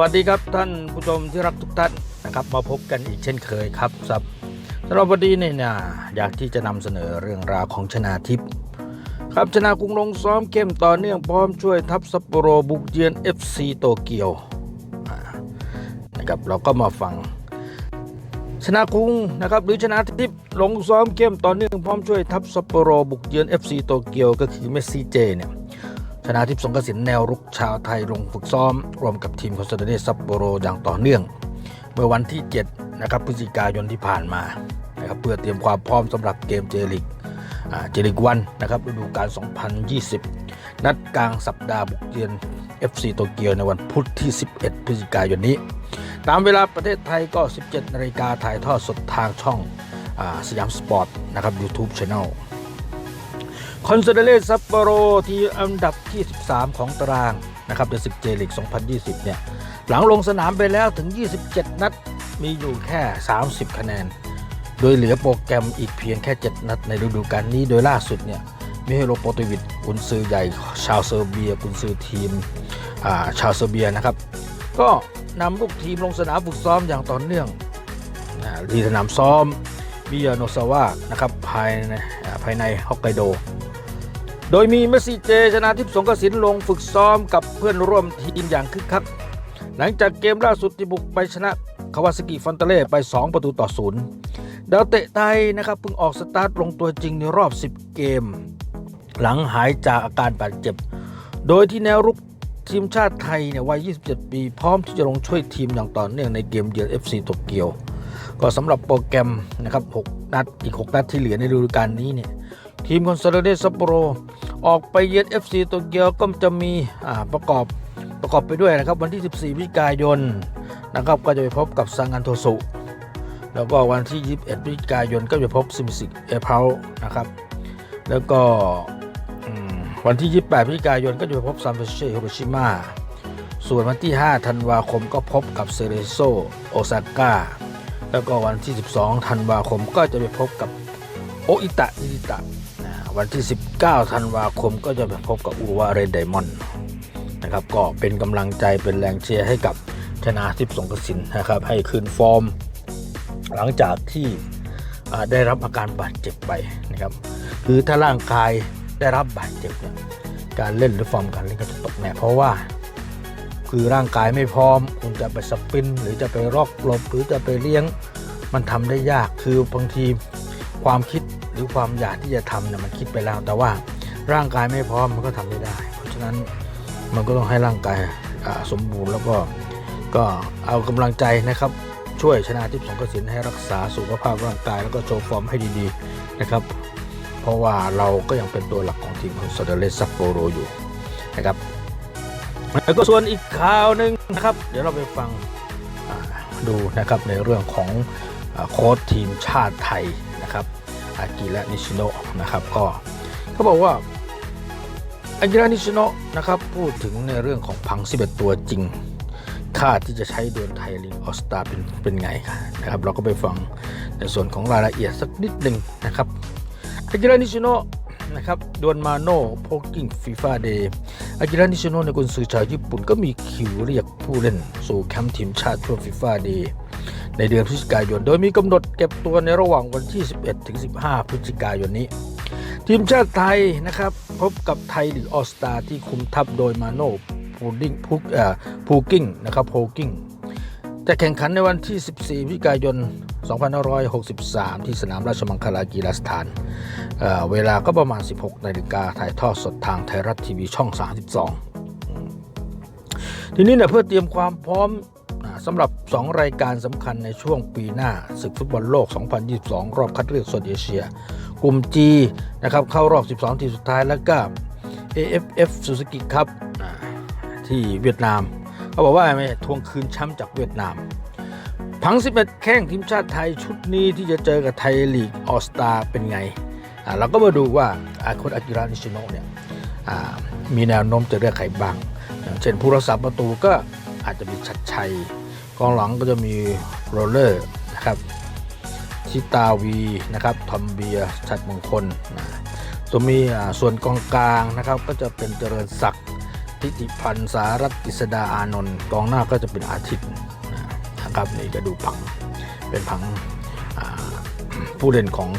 วัสดีครับท่านผู้ชมที่รักทุกท่านนะครับ มาพบกันอีกเช่นเคยครับสำหรับสำหรับวันนี้เนี่ยนะอยากที่จะนำเสนอเรื่องราวของชนาทิพย์ครับชนากรุงลงซ้อมเข้มต่อเนื่องพร้อมช่วยทัพซัปโปโรบุกเยือน FC โตเกียวนะครับเราก็มาฟัง ชนะกรุงนะครับหรือชนะทิพย์ลงซ้อมเข้มต่อเนื่องพร้อมช่วยทัพซัปโปโรบุกเยือน FC โตเกียวก็คือเมสซี่เจเนี่ย ชนะทิพย์สงกระสินแนวรุกชาวไทยลงฝึกซ้อมรวมกับทีมคอนซาโดเนซัปโปโรอย่างต่อเนื่อง เมื่อวันที่7นะครับพฤศจิกายนที่ผ่านมานะครับเพื่อเตรียมความพร้อมสำหรับเกมเจลิกเจลิกวันนะครับฤดูกาล 2020 นัดกลางสัปดาห์บุกเยือน FC โตเกียวในวันพุธที่ 11 พฤศจิกายนนี้ ตามเวลาประเทศไทยก็ 17นาฬิกาถ่ายทอดสดทางช่องอสยามสปอร์ตนะครับ YouTube Channel คอนเซเดเลสซัปโปโรที่อันดับที่ 13 ของตารางนะครับเดอะซิกเจลิก2020 เนี่ย หลังลงสนามไปแล้วถึง 27 นัด มีอยู่แค่ 30 คะแนน โดยเหลือโปรแกรมอีกเพียงแค่ 7 นัดในฤดูกาลนี้โดยล่าสุดเนี่ยมิเฮโลโปโตวิดกุนซือใหญ่ชาวเซอร์เบียกุนซือทีมาชาวเซอร์เบียนะครับ ก็นำลูกทีมลงสนามฝึกซ้อมอย่างต่อเนื่องที่สนามซ้อมบิยาโนซาวะนะครับภายในภายในฮอกไกโด โดยมีเมสซี่เจชนะทิพย์สงกระสินลงฝึกซ้อมกับเพื่อนร่วมทีมอย่างคึกคัก หลังจากเกมล่าสุดที่บุกไปชนะคาวาสกิฟอนเตเล่ไป 2 ประตูต่อศูนย์ดาวเตะไทยนะครับเพิ่งออกสตาร์ทลงตัวจริงในรอบ 10 เกม หลังหายจากอาการบาดเจ็บ โดยที่แนวรุกทีมชาติไทยเนี่ยวัย 27 ปี พร้อมที่จะลงช่วยทีมอย่างต่อเนื่องในเกมเยือน FC โตเกียว ก็สำหรับโปรแกรมนะครับ 6 นัดอีก 6 นัดที่เหลือในฤดูกาลนี้เนี่ย ทีมคอนซาโดเดซัปโปโรออกไปเยือน FC โตเกียวก็จะมีประกอบประกอบไปด้วยนะครับวันที่ 14พฤศจิกายนนะครับก็จะไปพบกับซังอันโทสุ แล้วก็วันที่ 21พฤศจิกายนก็จะพบซิมิสิกเอเพานะครับแล้วก็วันที่ 28พฤศจิกายนก็จะไปพบซานเฟรเช่ฮิโรชิมาส่วนวันที่ 5 ธันวาคมก็พบกับเซเรโซโอซาก้าแล้วก็วันที่ 12 ธันวาคมก็จะไปพบกับโออิตะนิริตะ วันที่ 19 ธันวาคมก็จะไปพบกับอูวาเรนไดมอนด์นะครับ ก็เป็นกำลังใจเป็นแรงเชียร์ให้กับชนาทิพย์สงกสินนะครับ ให้คืนฟอร์ม หลังจากที่ได้รับอาการบาดเจ็บไปนะครับ คือถ้าร่างกายได้รับบาดเจ็บเนี่ยการเล่นหรือฟอร์มการเล่นก็จะตกแน่เพราะว่า คือร่างกายไม่พร้อม คุณจะไปสปิน หรือจะไปรอกลบหรือจะไปเลี้ยง มันทำได้ยากคือบางทีความคิด หรือความอยากที่จะทำเนี่ยมันคิดไปแล้ว แต่ว่าร่างกายไม่พร้อมมันก็ทำไม่ได้ เพราะฉะนั้นมันก็ต้องให้ร่างกายสมบูรณ์แล้วก็ก็เอากำลังใจนะครับ ช่วยชนะทิพย์สงกระสินให้รักษาสุขภาพร่างกายแล้วก็โชว์ฟอร์มให้ดีๆนะครับ เพราะว่าเราก็ยังเป็นตัวหลักของทีมของซาเดเลสซัปโปโรอยู่นะครับแล้วก็ส่วนอีกข่าวหนึ่งนะครับ เดี๋ยวเราไปฟังดูนะครับในเรื่องของอโค้ชทีมชาติไทยนะครับ อากิระนิชิโนะนะครับก็เขาบอกว่าอากิระนิชิโนะนะครับพูดถึงในเรื่องของพัง 11 ตัวจริงค่าที่จะใช้ดวลไทยลีกออสตาเป็นเป็นไงนะครับ เราก็ไปฟังในส่วนของรายละเอียดสักนิดหนึ่งนะครับอากิระนิชิโนะนะครับดวลมาโน่โพกิ้งฟีฟ่าเดย์อากิระนิชิโนะในกุนซือชาวญี่ปุ่นก็มีคิวเรียกผู้เล่นสู่แคมป์ทีมชาติทั่วฟีฟ่าเดย์ ในเดือนพฤศจิกายน โดยมีกำหนดเก็บตัวในระหว่างวันที่ 11 ถึง 15 พฤศจิกายนนี้ ทีมชาติไทยนะครับ พบกับไทยลีกออสตาที่คุมทัพโดยมาโน่พูดิ้งพูเอ่อพูกิ้งนะครับโพกิ้งจะแข่งขันในวันที่ 14 พฤศจิกายน 2563 ที่สนามราชมังคลากีฬาสถานเเวลาก็ประมาณ 16 นาฬิกาถ่ายทอดสดทางไทยรัฐทีวีช่อง 32 ทีนี้เนี่ยเพื่อเตรียมความพร้อม สำหรับ 2 รายการสำคัญในช่วงปีหน้าศึกฟุตบอลโลก 2022 รอบคัดเลือกโซนเอเชีย กลุ่ม G นะครับเข้ารอบ 12 ทีมสุดท้ายแล้วก็ AFF Suzuki Cup ที่เวียดนาม เขาบอกว่าไม่ทวงคืนแชมป์จากเวียดนามพัง 11 แข้งทีมชาติไทยชุดนี้ที่จะเจอกับไทยลีกออสตาเป็นไง เราก็มาดูว่าอาโคตอากิระนิชิโนะเนี่ยมีแนวโน้มจะเลือกใครบ้างอย่างเช่นผู้รักษาประตูก็ อาจจะมีชัดชัย กองหลังก็จะมีโรเลอร์นะครับชิตาวีนะครับทอมเบียชัดมงคลนะตัวมีอ่าส่วนกองกลางนะครับก็จะเป็นเจริญศักดิ์ทิติพันธ์สารัตกฤษดาอานนท์กองหน้าก็จะเป็นอาทิตย์นะครับนี่ก็ดูผังเป็นผังผู้เล่นของ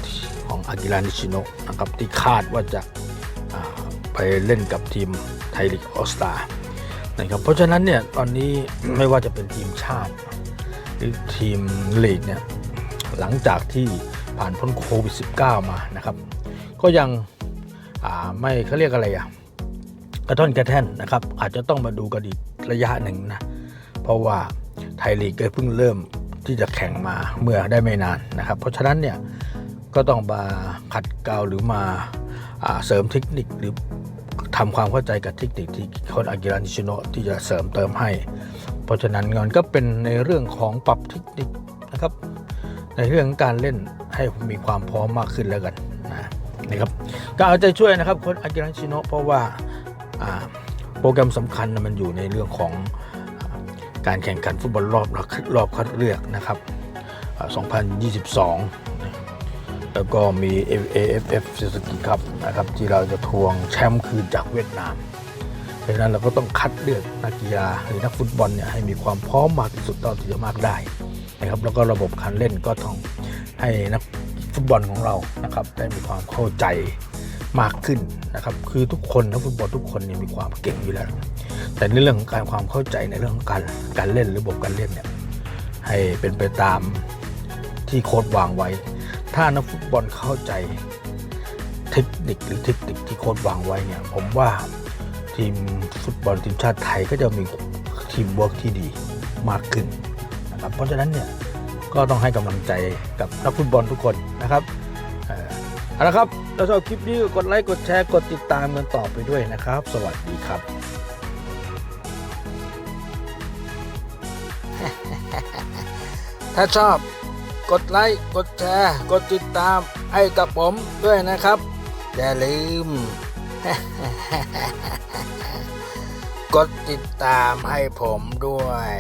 ของอากิรานิชิโนะนะครับที่คาดว่าจะไปเล่นกับทีมไทยลีกออสตา นะครับเพราะฉะนั้นเนี่ยตอนนี้ไม่ว่าจะเป็นทีมชาติ หรือทีมลีกเนี่ยหลังจากที่ผ่านพ้นโควิด -19 มานะครับ ก็ยังไม่เขาเรียกอะไรอะกระท่อนกระแท่นนะครับ อาจจะต้องมาดูกันอีกระยะหนึ่งนะ เพราะว่าไทยลีกก็เพิ่งเริ่มที่จะแข่งมาเมื่อได้ไม่นานนะครับ เพราะฉะนั้นเนี่ยก็ต้องมาขัดเกลาหรือมาอ่าเสริมเทคนิคหรือ ทำความเข้าใจกับเทคนิคที่โคนอากิรานิชิโนะที่จะเสริมเติมให้ เพราะฉะนั้นงานก็เป็นในเรื่องของปรับเทคนิคนะครับ ในเรื่องการเล่นให้มีความพร้อมมากขึ้นแล้วกันนะนะครับก็เอาใจช่วยนะครับโค้ชอากิระชิโนะเพราะว่าโปรแกรมสำคัญมันอยู่ในเรื่องของการแข่งขันฟุตบอลรอบรอบคัดเลือกนะครับ 2022 แล้วก็มี AFF เซสกิครับนะครับ ที่เราจะทวงแชมป์คืนจากเวียดนามเพราะฉะนั้นเราก็ต้องคัดเลือกนักกีฬาหรือนักฟุตบอลเนี่ยให้มีความพร้อมมากที่สุดเท่าที่จะมากได้นะครับ แล้วก็ระบบการเล่นก็ต้องให้นักฟุตบอลของเรานะครับ ได้มีความเข้าใจมากขึ้นนะครับ คือทุกคนนักฟุตบอลทุกคนเนี่ยมีความเก่งอยู่แล้ว แต่ในเรื่องของการความเข้าใจในเรื่องของการการเล่นหรือระบบการเล่นเนี่ยให้เป็นไปตามที่โค้ดวางไว้ ถ้านักฟุตบอลเข้าใจเทคนิคหรือเทคนิคที่โค้ดวางไว้เนี่ย ผมว่าทีมฟุตบอลทีมชาติไทยก็จะมีทีมเวิร์กที่ดีมากขึ้นนะครับ เพราะฉะนั้นเนี่ยก็ต้องให้กำลังใจกับนักฟุตบอลทุกคนนะครับเอาละครับถ้าชอบคลิปนี้กดไลค์กดแชร์กดติดตามกันต่อไปด้วยนะครับ สวัสดีครับ ถ้าชอบ กดไลค์กดแชร์ กดติดตามให้กับผมด้วยนะครับ อย่าลืม กดติดตามให้ผมด้วย